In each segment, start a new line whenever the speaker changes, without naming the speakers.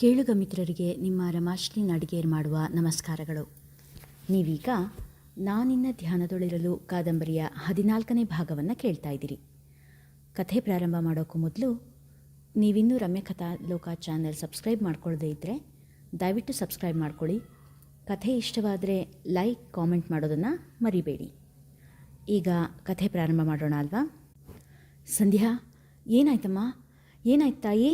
ಕೇಳುಗ ಮಿತ್ರರಿಗೆ ನಿಮ್ಮ ರಮಾಶ್ರೀ ನಡಿಗೇರ್ ಮಾಡುವ ನಮಸ್ಕಾರಗಳು. ನೀವೀಗ ನಾನಿನ್ನ ಧ್ಯಾನದೊಳಿರಲು ಕಾದಂಬರಿಯ ಹದಿನಾಲ್ಕನೇ ಭಾಗವನ್ನು ಕೇಳ್ತಾ ಇದ್ದೀರಿ. ಕಥೆ ಪ್ರಾರಂಭ ಮಾಡೋಕ್ಕೂ ಮೊದಲು ನೀವಿನ್ನೂ ರಮ್ಯ ಕಥಾ ಲೋಕ ಚಾನೆಲ್ ಸಬ್ಸ್ಕ್ರೈಬ್ ಮಾಡ್ಕೊಳ್ಳದೇ ಇದ್ದರೆ ದಯವಿಟ್ಟು ಸಬ್ಸ್ಕ್ರೈಬ್ ಮಾಡ್ಕೊಳ್ಳಿ. ಕಥೆ ಇಷ್ಟವಾದರೆ ಲೈಕ್, ಕಾಮೆಂಟ್ ಮಾಡೋದನ್ನು ಮರಿಬೇಡಿ. ಈಗ ಕಥೆ ಪ್ರಾರಂಭ ಮಾಡೋಣ ಅಲ್ವಾ? ಸಂಧ್ಯಾ, ಏನಾಯ್ತಮ್ಮ? ಏನಾಯ್ತು ತಾಯಿ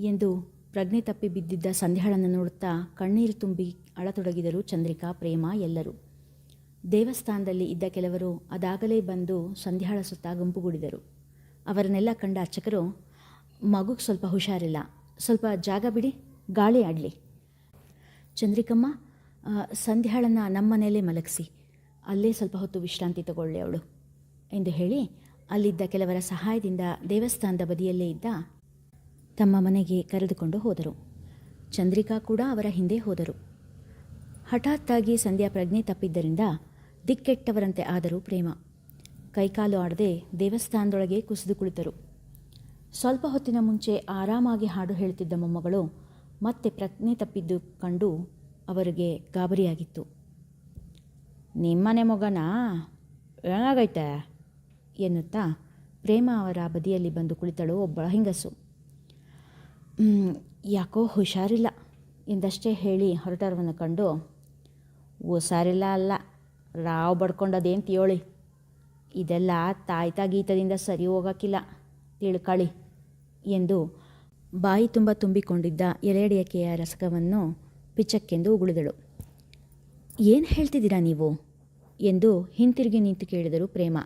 ಎಂದು ಪ್ರಜ್ಞೆ ತಪ್ಪಿ ಬಿದ್ದಿದ್ದ ಸಂಧ್ಯಾಳನ್ನು ನೋಡುತ್ತಾ ಕಣ್ಣೀರು ತುಂಬಿ ಅಳತೊಡಗಿದರು ಚಂದ್ರಿಕಾ, ಪ್ರೇಮ, ಎಲ್ಲರೂ. ದೇವಸ್ಥಾನದಲ್ಲಿ ಇದ್ದ ಕೆಲವರು ಅದಾಗಲೇ ಬಂದು ಸಂಧ್ಯಾಳ ಸುತ್ತ ಗುಂಪುಗೂಡಿದರು. ಅವರನ್ನೆಲ್ಲ ಕಂಡ ಅರ್ಚಕರು ಮಗುಗೆ ಸ್ವಲ್ಪ ಹುಷಾರಿಲ್ಲ. ಸ್ವಲ್ಪ ಜಾಗ ಬಿಡಿ, ಗಾಳಿ ಆಡಲಿ. ಚಂದ್ರಿಕಮ್ಮ ಸಂಧ್ಯಾಳನ್ನು ನಮ್ಮ ಮನೆಯಲ್ಲೇ ಮಲಗಿಸಿ. ಅಲ್ಲೇ ಸ್ವಲ್ಪ ಹೊತ್ತು ವಿಶ್ರಾಂತಿ ತಗೊಳ್ಳಿ ಅವಳು. ಎಂದು ಹೇಳಿ, ಅಲ್ಲಿದ್ದ ಕೆಲವರ ಸಹಾಯದಿಂದ ದೇವಸ್ಥಾನದ ಬದಿಯಲ್ಲೇ ಇದ್ದ ತಮ್ಮ ಮನೆಗೆ ಕರೆದುಕೊಂಡು ಹೋದರು. ಚಂದ್ರಿಕಾ ಕೂಡ ಅವರ ಹಿಂದೆ ಹೋದರು. ಹಠಾತ್ತಾಗಿ ಸಂಧ್ಯಾ ಪ್ರಜ್ಞೆ ತಪ್ಪಿದ್ದರಿಂದ ದಿಕ್ಕೆಟ್ಟವರಂತೆ ಆದರು ಪ್ರೇಮ. ಕೈಕಾಲು ಆಡದೆ ದೇವಸ್ಥಾನದೊಳಗೆ ಕುಸಿದು ಕುಳಿತರು. ಸ್ವಲ್ಪ ಹೊತ್ತಿನ ಮುಂಚೆ ಆರಾಮಾಗಿ ಹಾಡು ಹೇಳುತ್ತಿದ್ದ ಮೊಮ್ಮಗಳು ಮತ್ತೆ ಪ್ರಜ್ಞೆ ತಪ್ಪಿದ್ದು ಕಂಡು ಅವರಿಗೆ ಗಾಬರಿಯಾಗಿತ್ತು. ನಿಮ್ಮನೆ ಮಗನ? ಏನಾಗೈತೆ? ಎನ್ನುತ್ತಾ ಪ್ರೇಮ ಅವರ ಬದಿಯಲ್ಲಿ ಬಂದು ಕುಳಿತಳು ಒಬ್ಬಳ ಹೆಂಗಸು. "ಮ್, ಯಾಕೋ ಹುಷಾರಿಲ್ಲ. ಎಂದಷ್ಟೇ ಹೇಳಿ ಹೊರಟರವನ್ನು ಕಂಡು, ಹುಷಾರಿಲ್ಲ ಅಲ್ಲ, ರಾವ್ ಬಡ್ಕೊಂಡದೇನು ತಿಯೋಳಿ? ಇದೆಲ್ಲ ತಾಯ್ತ ಗೀತದಿಂದ ಸರಿ ಹೋಗೋಕ್ಕಿಲ್ಲ, ತಿಳ್ಕಳಿ ಎಂದು ಬಾಯಿ ತುಂಬ ತುಂಬಿಕೊಂಡಿದ್ದ ಎಲೆಡಿಯಕೆಯ ರಸಕವನ್ನು ಪಿಚ್ಚಕ್ಕೆಂದು ಉಗುಳಿದಳು. ಏನು ಹೇಳ್ತಿದ್ದೀರಾ ನೀವು? ಎಂದು ಹಿಂತಿರುಗಿ ನಿಂತು ಕೇಳಿದರು ಪ್ರೇಮ.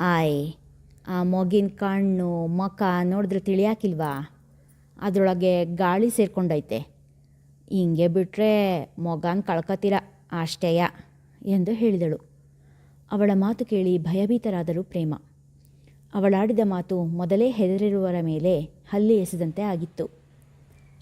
ಆಯ್, ಆ ಮೊಗಿನ ಕಣ್ಣು, ಮಕ ನೋಡಿದ್ರೆ ತಿಳಿಯಾಕಿಲ್ವಾ? ಅದರೊಳಗೆ ಗಾಳಿ ಸೇರ್ಕೊಂಡೈತೆ. ಹಿಂಗೆ ಬಿಟ್ಟರೆ ಮೊಗಾನ್ ಕಳ್ಕತ್ತೀರ ಅಷ್ಟೇಯ ಎಂದು ಹೇಳಿದಳು. ಅವಳ ಮಾತು ಕೇಳಿ ಭಯಭೀತರಾದರು ಪ್ರೇಮ. ಅವಳಾಡಿದ ಮಾತು ಮೊದಲೇ ಹೆದರಿರುವರ ಮೇಲೆ ಹಲ್ಲಿ ಎಸೆದಂತೆ ಆಗಿತ್ತು.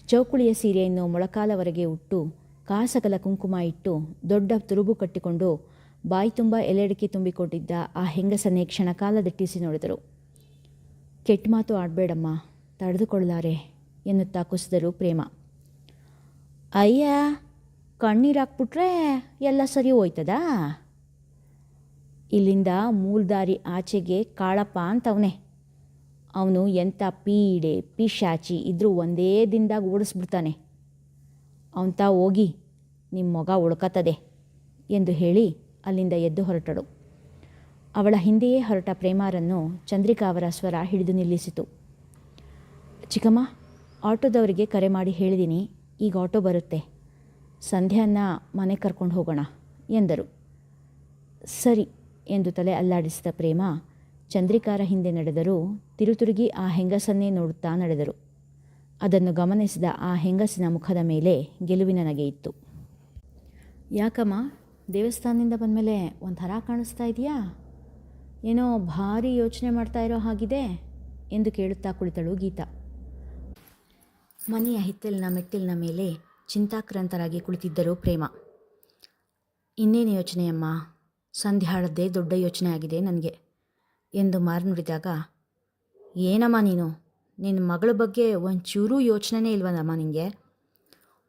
ಚೌಕುಳಿಯ ಸೀರೆಯನ್ನು ಮೊಳಕಾಲವರೆಗೆ ಉಟ್ಟು, ಕಾಸಗಲ ಕುಂಕುಮ ಇಟ್ಟು ದೊಡ್ಡ ತುರುಬು ಕಟ್ಟಿಕೊಂಡು ಬಾಯಿ ತುಂಬ ಎಲೆಡಿಕೆ ತುಂಬಿಕೊಂಡಿದ್ದ ಆ ಹೆಂಗಸನ್ನೇ ಕ್ಷಣಕಾಲ ದಿಟ್ಟಿಸಿ ನೋಡಿದರು. ಕೆಟ್ಟ ಮಾತು ಆಡಬೇಡಮ್ಮ ತಡೆದುಕೊಳ್ಳಾರೆ ಎನ್ನುತ್ತಾ ಕುಸಿದರು ಪ್ರೇಮ. ಅಯ್ಯ, ಕಣ್ಣೀರಾಕ್ಬಿಟ್ರೆ ಎಲ್ಲ ಸರಿ ಹೋಯ್ತದಾ? ಇಲ್ಲಿಂದ ಮೂಲ್ದಾರಿ ಆಚೆಗೆ ಕಾಳಪ್ಪ ಅಂತವನೆ. ಅವನು ಎಂಥ ಪೀಡೆ, ಪಿಶಾಚಿ ಇದ್ರೂ ಒಂದೇ ದಿನದಾಗ ಓಡಿಸ್ಬಿಡ್ತಾನೆ. ಅವನ್ ತಾ ಹೋಗಿ ನಿಮ್ಮ ಮೊಗ ಉಳ್ಕತ್ತದೆ ಎಂದು ಹೇಳಿ ಅಲ್ಲಿಂದ ಎದ್ದು ಹೊರಟಳು. ಅವಳ ಹಿಂದೆಯೇ ಹೊರಟ ಪ್ರೇಮಾರನ್ನು ಚಂದ್ರಿಕಾ ಅವರ ಸ್ವರ ಹಿಡಿದು ನಿಲ್ಲಿಸಿತು. ಚಿಕ್ಕಮ್ಮ ಆಟೋದವರಿಗೆ ಕರೆ ಮಾಡಿ ಹೇಳಿದ್ದೀನಿ ಈಗ ಆಟೋ ಬರುತ್ತೆ. ಸಂಧ್ಯಾನ ಮನೆ ಕರ್ಕೊಂಡು ಹೋಗೋಣ ಎಂದರು. ಸರಿ ಎಂದು ತಲೆ ಅಲ್ಲಾಡಿಸಿದ ಪ್ರೇಮ, ಚಂದ್ರಿಕಾರ ಹಿಂದೆ ನಡೆದರೂ ತಿರುತಿರುಗಿ ಆ ಹೆಂಗಸನ್ನೇ ನೋಡುತ್ತಾ ನಡೆದರು. ಅದನ್ನು ಗಮನಿಸಿದ ಆ ಹೆಂಗಸಿನ ಮುಖದ ಮೇಲೆ ಗೆಲುವಿನ ನಗೆ ಇತ್ತು. ಯಾಕಮ್ಮ, ದೇವಸ್ಥಾನದಿಂದ ಬಂದಮೇಲೆ ಒಂಥರ ಕಾಣಿಸ್ತಾ ಇದೆಯಾ? ಏನೋ ಭಾರಿ ಯೋಚನೆ ಮಾಡ್ತಾ ಇರೋ ಹಾಗಿದೆ ಎಂದು ಕೇಳುತ್ತಾ ಕುಳಿತಳು ಗೀತಾ. ಮನೆಯ ಹಿತ್ತಲಿನ ಮೆಟ್ಟಿಲಿನ ಮೇಲೆ ಚಿಂತಾಕ್ರಾಂತರಾಗಿ ಕುಳಿತಿದ್ದರು ಪ್ರೇಮ. ಇನ್ನೇನು ಯೋಚನೆಯಮ್ಮ? ಸಂಧ್ಯಾಳದ್ದೇ ದೊಡ್ಡ ಯೋಚನೆ ಆಗಿದೆ ನನಗೆ ಎಂದು ಮಾರು ನುಡಿದಾಗ. ಏನಮ್ಮ ನೀನು? ನಿನ್ನ ಮಗಳ ಬಗ್ಗೆ ಒಂಚೂರೂ ಯೋಚನೆನೇ ಇಲ್ವಲ್ಲಮ್ಮ ನಿನಗೆ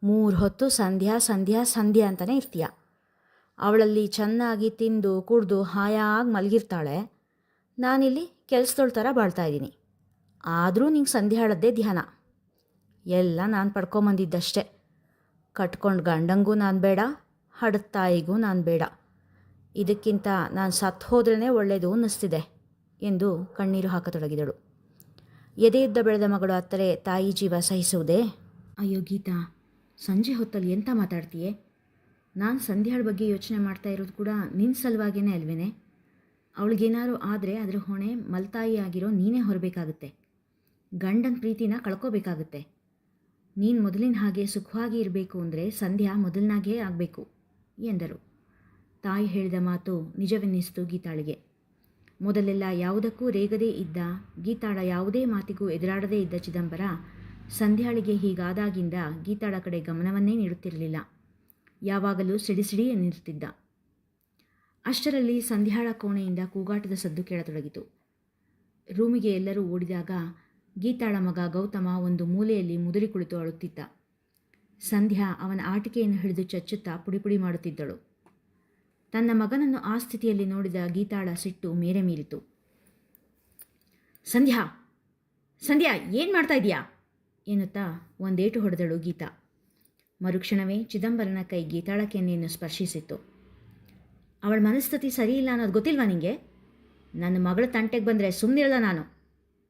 ಮೂರು ಹೊತ್ತು ಸಂಧ್ಯಾ ಸಂಧ್ಯಾ ಸಂಧ್ಯಾ ಅಂತಲೇ ಇರ್ತೀಯ. ಅವಳಲ್ಲಿ ಚೆನ್ನಾಗಿ ತಿಂದು, ಕುಡಿದು, ಹಾಯಾಗಿ ಮಲಗಿರ್ತಾಳೆ. ನಾನಿಲ್ಲಿ ಕೆಲಸದೊಳ ಥರ ಬಾಳ್ತಾ ಇದ್ದೀನಿ. ಆದರೂ ನಿಂಗೆ ಸಂಧ್ಯಾಳದ್ದೇ ಧ್ಯಾನ. ಎಲ್ಲ ನಾನು ಪಡ್ಕೊಂಬಂದಿದ್ದಷ್ಟೇ. ಕಟ್ಕೊಂಡು ಗಂಡಂಗೂ ನಾನು ಬೇಡ, ಹಡದ ತಾಯಿಗೂ ನಾನು ಬೇಡ. ಇದಕ್ಕಿಂತ ನಾನು ಸತ್ತು ಹೋದ್ರೇ ಒಳ್ಳೆಯದು ಅನ್ನಿಸ್ತಿದೆ ಎಂದು ಕಣ್ಣೀರು ಹಾಕತೊಡಗಿದಳು. ಎದೆಯುದ್ದ ಬೆಳೆದ ಮಗಳು ಅತ್ತರೆ ತಾಯಿ ಜೀವ ಸಹಿಸುವುದೇ? ಅಯ್ಯೋ ಗೀತಾ, ಸಂಜೆ ಹೊತ್ತಲ್ಲಿ ಎಂತ ಮಾತಾಡ್ತೀಯೇ? ನಾನು ಸಂಧ್ಯಾಳ ಬಗ್ಗೆ ಯೋಚನೆ ಮಾಡ್ತಾ ಇರೋದು ಕೂಡ ನಿನ್ನ ಸಲುವಾಗೇನೆ ಅಲ್ವೇನೆ? ಅವಳಿಗೇನಾದ್ರು ಆದರೆ ಅದರ ಹೊಣೆ ಮಲ್ತಾಯಿ ಆಗಿರೋ ನೀನೇ ಹೊರಬೇಕಾಗುತ್ತೆ. ಗಂಡನ ಪ್ರೀತಿನ ಕಳ್ಕೋಬೇಕಾಗುತ್ತೆ. ನೀನು ಮೊದಲಿನ ಹಾಗೆ ಸುಖವಾಗಿ ಇರಬೇಕು ಅಂದರೆ ಸಂಧ್ಯಾ ಮೊದಲನಾಗೇ ಆಗಬೇಕು, ಎಂದರು. ತಾಯಿ ಹೇಳಿದ ಮಾತು ನಿಜವೆನ್ನಿಸಿತು ಗೀತಾಳಿಗೆ. ಮೊದಲೆಲ್ಲ ಯಾವುದಕ್ಕೂ ರೇಗದೇ ಇದ್ದ, ಗೀತಾಳ ಯಾವುದೇ ಮಾತಿಗೂ ಎದುರಾಡದೇ ಇದ್ದ ಚಿದಂಬರ, ಸಂಧ್ಯಾಳಿಗೆ ಹೀಗಾದಾಗಿಂದ ಗೀತಾಳ ಕಡೆ ಗಮನವನ್ನೇ ನೀಡುತ್ತಿರಲಿಲ್ಲ. ಯಾವಾಗಲೂ ಸಿಡಿಸಿಡಿ ಎನ್ನಿರುತ್ತಿದ್ದ. ಅಷ್ಟರಲ್ಲಿ ಸಂಧ್ಯಾಳ ಕೋಣೆಯಿಂದ ಕೂಗಾಟದ ಸದ್ದು ಕೇಳತೊಡಗಿತು. ರೂಮಿಗೆ ಎಲ್ಲರೂ ಓಡಿದಾಗ ಗೀತಾಳ ಮಗ ಗೌತಮ ಒಂದು ಮೂಲೆಯಲ್ಲಿ ಮುದುರಿ ಕುಳಿತು ಅಳುತ್ತಿದ್ದ. ಸಂಧ್ಯಾ ಅವನ ಆಟಿಕೆಯನ್ನು ಹಿಡಿದು ಚಚ್ಚುತ್ತಾ ಪುಡಿಪುಡಿ ಮಾಡುತ್ತಿದ್ದಳು. ತನ್ನ ಮಗನನ್ನು ಆ ಸ್ಥಿತಿಯಲ್ಲಿ ನೋಡಿದ ಗೀತಾಳ ಸಿಟ್ಟು ಮೇರೆ ಮೀರಿತು. ಸಂಧ್ಯಾ ಸಂಧ್ಯಾ, ಏನು ಮಾಡ್ತಾ ಇದೀಯಾ ಎನ್ನುತ್ತಾ ಒಂದೇಟು ಹೊಡೆದಳು ಗೀತಾ. ಮರುಕ್ಷಣವೇ ಚಿದಂಬರನ ಕೈ ಗೀತಾಳ ಕೆನ್ನೆಯನ್ನು ಸ್ಪರ್ಶಿಸಿತ್ತು. ಅವಳ ಮನಸ್ಥಿತಿ ಸರಿಯಿಲ್ಲ ಅನ್ನೋದು ಗೊತ್ತಿಲ್ವಾ ನಿಂಗೆ? ನನ್ನ ಮಗಳ ತಂಟೆಗೆ ಬಂದರೆ ಸುಮ್ಮನಿರಲ್ಲ ನಾನು.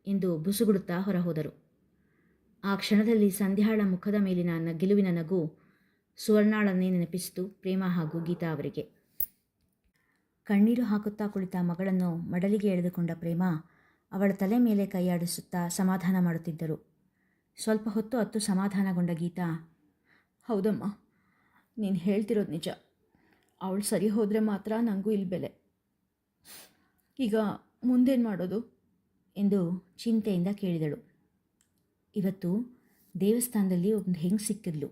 ಎಂದು ಬುಸುಗುಡುತ್ತಾ ಹೊರಹೋದರು. ಆ ಕ್ಷಣದಲ್ಲಿ ಸಂಧ್ಯಾಳ ಮುಖದ ಮೇಲಿನ ಗೆಲುವಿನ ನಗು ಸುವರ್ಣಾಳನ್ನೇ ನೆನಪಿಸಿತು ಪ್ರೇಮ ಹಾಗೂ ಗೀತಾ ಅವರಿಗೆ. ಕಣ್ಣೀರು ಹಾಕುತ್ತಾ ಕುಳಿತ ಮಗಳನ್ನು ಮಡಲಿಗೆ ಎಳೆದುಕೊಂಡ ಪ್ರೇಮ ಅವಳ ತಲೆ ಮೇಲೆ ಕೈಯಾಡಿಸುತ್ತಾ ಸಮಾಧಾನ ಮಾಡುತ್ತಿದ್ದರು. ಸ್ವಲ್ಪ ಹೊತ್ತು ಹತ್ತು ಸಮಾಧಾನಗೊಂಡ ಗೀತಾ, ಹೌದಮ್ಮ, ನೀನು ಹೇಳ್ತಿರೋದು ನಿಜ. ಅವಳು ಸರಿ ಹೋದರೆ ಮಾತ್ರ ನನಗೂ ಇಲ್ಲಿ ಬೆಲೆ. ಈಗ ಮುಂದೇನು ಮಾಡೋದು? ಎಂದು ಚಿಂತೆಯಿಂದ ಕೇಳಿದಳು. ಇವತ್ತು ದೇವಸ್ಥಾನದಲ್ಲಿ ಒಂದು ಹೆಂಗ್ ಸಿಕ್ಕಿದ್ಲು?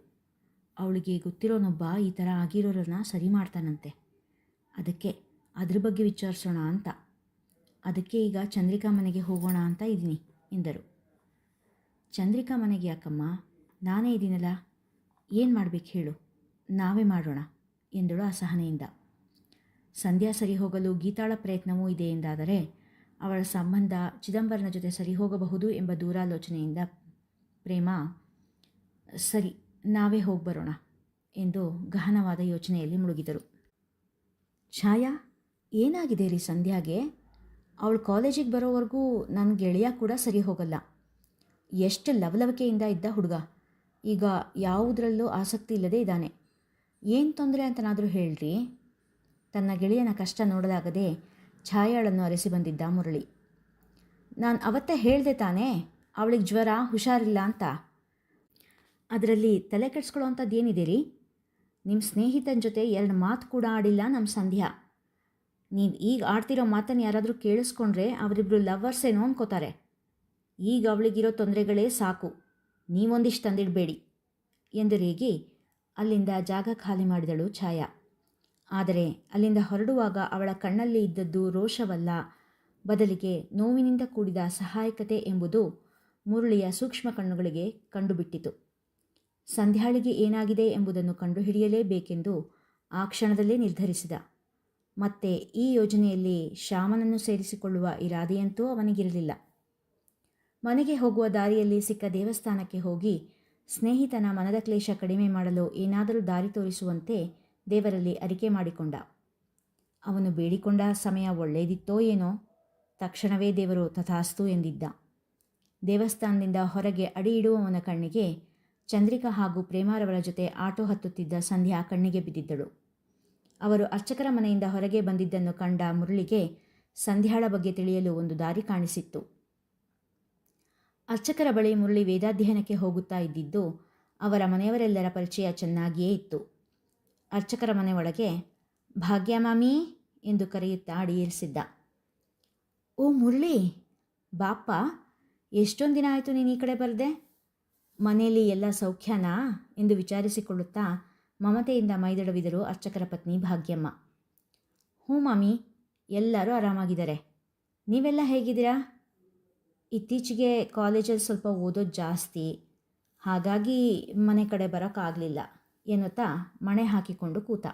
ಅವಳಿಗೆ ಗೊತ್ತಿರೋನೊಬ್ಬ ಈ ಥರ ಆಗಿರೋರನ್ನ ಸರಿ ಮಾಡ್ತಾನಂತೆ. ಅದಕ್ಕೆ ಅದ್ರ ಬಗ್ಗೆ ವಿಚಾರಿಸೋಣ ಅಂತ. ಅದಕ್ಕೆ ಈಗ ಚಂದ್ರಿಕಾ ಮನೆಗೆ ಹೋಗೋಣ ಅಂತ ಇದ್ದೀನಿ, ಎಂದರು. ಚಂದ್ರಿಕಾ ಮನೆಗೆ ಯಾಕಮ್ಮ? ನಾನೇ ಇದ್ದೀನಲ್ಲ ಏನು ಮಾಡಬೇಕು ಹೇಳು? ನಾವೇ ಮಾಡೋಣ, ಎಂದಳು ಅಸಹನೆಯಿಂದ. ಸಂಧ್ಯಾ ಸರಿ ಹೋಗಲು ಗೀತಾಳ ಪ್ರಯತ್ನವೂ ಇದೆ ಎಂದಾದರೆ ಅವಳ ಸಂಬಂಧ ಚಿದಂಬರನ ಜೊತೆ ಸರಿ ಹೋಗಬಹುದು ಎಂಬ ದೂರಾಲೋಚನೆಯಿಂದ ಪ್ರೇಮ, ಸರಿ, ನಾವೇ ಹೋಗಿ ಬರೋಣ ಎಂದು ಗಹನವಾದ ಯೋಚನೆಯಲ್ಲಿ ಮುಳುಗಿದರು. ಛಾಯಾ ಏನಾಗಿದೆ ರೀ ಸಂಧ್ಯಾಗೆ? ಅವಳು ಕಾಲೇಜಿಗೆ ಬರೋವರೆಗೂ ನನ್ನ ಗೆಳೆಯ ಕೂಡ ಸರಿ ಹೋಗಲ್ಲ. ಎಷ್ಟು ಲವಲವಿಕೆಯಿಂದ ಇದ್ದ ಹುಡುಗ. ಈಗ ಯಾವುದರಲ್ಲೂ ಆಸಕ್ತಿ ಇಲ್ಲದೆ ಇದ್ದಾನೆ. ಏನು ತೊಂದರೆ ಅಂತನಾದರೂ ಹೇಳ್ರಿ. ತನ್ನ ಗೆಳೆಯನ ಕಷ್ಟ ನೋಡಲಾಗದೆ ಛಾಯಾಳನ್ನು ಅರೆಸಿ ಬಂದಿದ್ದ ಮುರಳಿ. ನಾನು ಅವತ್ತೇ ಹೇಳಿದೆ ತಾನೇ, ಅವಳಿಗೆ ಜ್ವರ, ಹುಷಾರಿಲ್ಲ ಅಂತ. ಅದರಲ್ಲಿ ತಲೆ ಕೆಡಿಸ್ಕೊಳ್ಳೋ ರೀ ನಿಮ್ಮ ಸ್ನೇಹಿತನ ಜೊತೆ ಎರಡು ಮಾತು ಕೂಡ ಆಡಿಲ್ಲ ನಮ್ಮ ಸಂಧ್ಯಾ. ನೀವು ಈಗ ಆಡ್ತಿರೋ ಮಾತನ್ನು ಯಾರಾದರೂ ಕೇಳಿಸ್ಕೊಂಡ್ರೆ ಅವರಿಬ್ಬರು ಲವರ್ಸ್ ಏನೋ ಅನ್ಕೋತಾರೆ ಈಗ ಅವಳಿಗಿರೋ ತೊಂದರೆಗಳೇ ಸಾಕು. ನೀವೊಂದಿಷ್ಟು ತಂದಿಡಬೇಡಿ. ಎಂದು ರೇಗಿ ಅಲ್ಲಿಂದ ಜಾಗ ಖಾಲಿ ಮಾಡಿದಳು ಛಾಯಾ. ಆದರೆ ಅಲ್ಲಿಂದ ಹೊರಡುವಾಗ ಅವಳ ಕಣ್ಣಲ್ಲಿ ಇದ್ದದ್ದು ರೋಷವಲ್ಲ. ಬದಲಿಗೆ ನೋವಿನಿಂದ ಕೂಡಿದ ಸಹಾಯಕತೆ ಎಂಬುದು ಮುರುಳಿಯ ಸೂಕ್ಷ್ಮ ಕಣ್ಣುಗಳಿಗೆ ಕಂಡುಬಿಟ್ಟಿತು. ಸಂಧ್ಯಾಳಿಗೆ ಏನಾಗಿದೆ ಎಂಬುದನ್ನು ಕಂಡುಹಿಡಿಯಲೇಬೇಕೆಂದು ಆ ಕ್ಷಣದಲ್ಲೇ ನಿರ್ಧರಿಸಿದ. ಮತ್ತೆ ಈ ಯೋಜನೆಯಲ್ಲಿ ಶ್ಯಾಮನನ್ನು ಸೇರಿಸಿಕೊಳ್ಳುವ ಇರಾದೆಯಂತೂ ಅವನಿಗಿರಲಿಲ್ಲ. ಮನೆಗೆ ಹೋಗುವ ದಾರಿಯಲ್ಲಿ ಸಿಕ್ಕ ದೇವಸ್ಥಾನಕ್ಕೆ ಹೋಗಿ ಸ್ನೇಹಿತನ ಮನದ ಕ್ಲೇಶ ಕಡಿಮೆ ಮಾಡಲು ಏನಾದರೂ ದಾರಿ ತೋರಿಸುವಂತೆ ದೇವರಲ್ಲಿ ಅರಿಕೆ ಮಾಡಿಕೊಂಡ. ಅವನು ಬೇಡಿಕೊಂಡ ಸಮಯ ಒಳ್ಳೆಯದಿತ್ತೋ ಏನೋ, ತಕ್ಷಣವೇ ದೇವರು ತಥಾಸ್ತು ಎಂದಿದ್ದ. ದೇವಸ್ಥಾನದಿಂದ ಹೊರಗೆ ಅಡಿ ಇಡುವವನ ಕಣ್ಣಿಗೆ ಚಂದ್ರಿಕಾ ಹಾಗೂ ಪ್ರೇಮಾರವರ ಜೊತೆ ಆಟೋ ಹತ್ತುತ್ತಿದ್ದ ಸಂಧ್ಯಾ ಕಣ್ಣಿಗೆ ಬಿದ್ದಿದ್ದಳು. ಅವರು ಅರ್ಚಕರ ಮನೆಯಿಂದ ಹೊರಗೆ ಬಂದಿದ್ದನ್ನು ಕಂಡ ಮುರಳಿಗೆ ಸಂಧ್ಯಾಳ ಬಗ್ಗೆ ತಿಳಿಯಲು ಒಂದು ದಾರಿ ಕಾಣಿಸಿತ್ತು. ಅರ್ಚಕರ ಬಳಿ ಮುರಳಿ ವೇದಾಧ್ಯಯನಕ್ಕೆ ಹೋಗುತ್ತಾ ಇದ್ದಿದ್ದು ಅವರ ಮನೆಯವರೆಲ್ಲರ ಪರಿಚಯ ಚೆನ್ನಾಗಿಯೇ ಇತ್ತು. ಅರ್ಚಕರ ಮನೆ ಒಳಗೆ ಭಾಗ್ಯ ಮಾಮಿ ಎಂದು ಕರೆಯುತ್ತಾ ಅಡಿಯೇರಿಸಿದ್ದ. ಓ ಮುರಳಿ, ಬಾಪ್ಪ, ಎಷ್ಟೊಂದು ದಿನ ಆಯಿತು ನೀನು ಈ ಕಡೆ ಬರದೆ? ಮನೆಯಲ್ಲಿ ಎಲ್ಲ ಸೌಖ್ಯನಾ ಎಂದು ವಿಚಾರಿಸಿಕೊಳ್ಳುತ್ತಾ ಮಮತೆಯಿಂದ ಮೈದಡವಿದರು ಅರ್ಚಕರ ಪತ್ನಿ ಭಾಗ್ಯಮ್ಮ. ಹ್ಞೂ ಮಾಮಿ, ಎಲ್ಲರೂ ಆರಾಮಾಗಿದ್ದಾರೆ. ನೀವೆಲ್ಲ ಹೇಗಿದ್ದೀರಾ? ಇತ್ತೀಚೆಗೆ ಕಾಲೇಜಲ್ಲಿ ಸ್ವಲ್ಪ ಓದೋದು ಜಾಸ್ತಿ. ಹಾಗಾಗಿ ಮನೆ ಕಡೆ ಬರೋಕ್ಕಾಗಲಿಲ್ಲ. ಎನ್ನುತ್ತಾ ಮಣೆ ಹಾಕಿಕೊಂಡು ಕೂತ.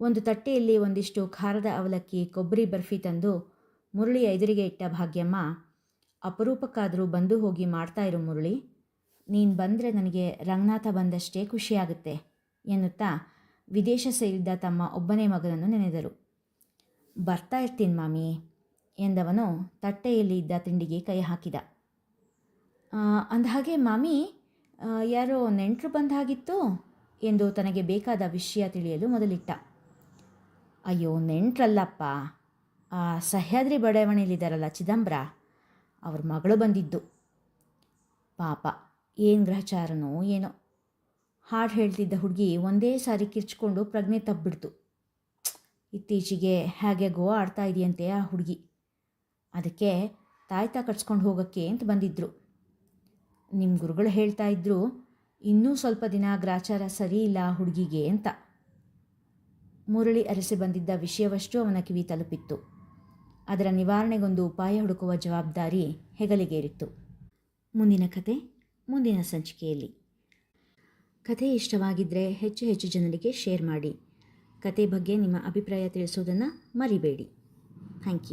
ಒಂದು ತಟ್ಟೆಯಲ್ಲಿ ಒಂದಿಷ್ಟು ಖಾರದ ಅವಲಕ್ಕಿ ಕೊಬ್ಬರಿ ಬರ್ಫಿ ತಂದು ಮುರುಳಿ ಎದುರಿಗೆ ಇಟ್ಟ ಭಾಗ್ಯಮ್ಮ, ಅಪರೂಪಕ್ಕಾದರೂ ಬಂದು ಹೋಗಿ ಮಾಡ್ತಾ ಇರು ಮುರಳಿ. ನೀನು ಬಂದರೆ ನನಗೆ ರಂಗನಾಥ ಬಂದಷ್ಟೇ ಖುಷಿಯಾಗುತ್ತೆ ಎನ್ನುತ್ತಾ ವಿದೇಶ ಸೇರಿದ್ದ ತಮ್ಮ ಒಬ್ಬನೇ ಮಗನನ್ನು ನೆನೆದರು. ಬರ್ತಾ ಇರ್ತೀನಿ ಮಾಮಿ ಎಂದವನು ತಟ್ಟೆಯಲ್ಲಿ ಇದ್ದ ತಿಂಡಿಗೆ ಕೈ ಹಾಕಿದ. ಅಂದಹಾಗೆ ಮಾಮಿ ಯಾರೋ ನೆಂಟರು ಬಂದ ಹಾಗಿತ್ತು ಎಂದು ತನಗೆ ಬೇಕಾದ ವಿಷಯ ತಿಳಿಯಲು ಮೊದಲಿಟ್ಟ. ಅಯ್ಯೋ, ನೆಂಟ್ರಲ್ಲಪ್ಪ. ಆ ಸಹ್ಯಾದ್ರಿ ಬಡಾವಣೆಯಲ್ಲಿದ್ದಾರಲ್ಲ ಚಿದಂಬರ, ಅವ್ರ ಮಗಳು ಬಂದಿದ್ದು. ಪಾಪ, ಏನು ಗ್ರಹಚಾರನೋ ಏನೋ. ಹಾಡು ಹೇಳ್ತಿದ್ದ ಹುಡುಗಿ ಒಂದೇ ಸಾರಿ ಕಿರ್ಚ್ಕೊಂಡು ಪ್ರಜ್ಞೆ ತಬ್ಬಿಡ್ತು. ಇತ್ತೀಚೆಗೆ ಹೇಗೆಗೋ ಆಡ್ತಾ ಇದೆಯಂತೆ ಆ ಹುಡುಗಿ. ಅದಕ್ಕೆ ತಾಯ್ತಾ ಕಟ್ಸ್ಕೊಂಡು ಹೋಗೋಕ್ಕೆ ಅಂತ ಬಂದಿದ್ದರು ನಿಮ್ಮ ಗುರುಗಳು ಹೇಳ್ತಾ ಇದ್ರು ಇನ್ನೂ ಸ್ವಲ್ಪ ದಿನ ಗ್ರಾಚಾರ ಸರಿ ಇಲ್ಲ ಹುಡುಗಿಗೆ ಅಂತ. ಮುರಳಿ ಅರಸಿ ಬಂದಿದ್ದ ವಿಷಯವಷ್ಟು ಅವನ ಕಿವಿ ತಲುಪಿತ್ತು. ಅದರ ನಿವಾರಣೆಗೊಂದು ಉಪಾಯ ಹುಡುಕುವ ಜವಾಬ್ದಾರಿ ಹೆಗಲಿಗೇರಿತ್ತು. ಮುಂದಿನ ಕತೆ, ಮುಂದಿನ ಸಂಚಿಕೆಯಲ್ಲಿ. ಕಥೆ ಇಷ್ಟವಾಗಿದ್ದರೆ ಹೆಚ್ಚು ಹೆಚ್ಚು ಜನರಿಗೆ ಶೇರ್ ಮಾಡಿ. ಕತೆ ಬಗ್ಗೆ ನಿಮ್ಮ ಅಭಿಪ್ರಾಯ ತಿಳಿಸೋದನ್ನು ಮರಿಬೇಡಿ. Thank you.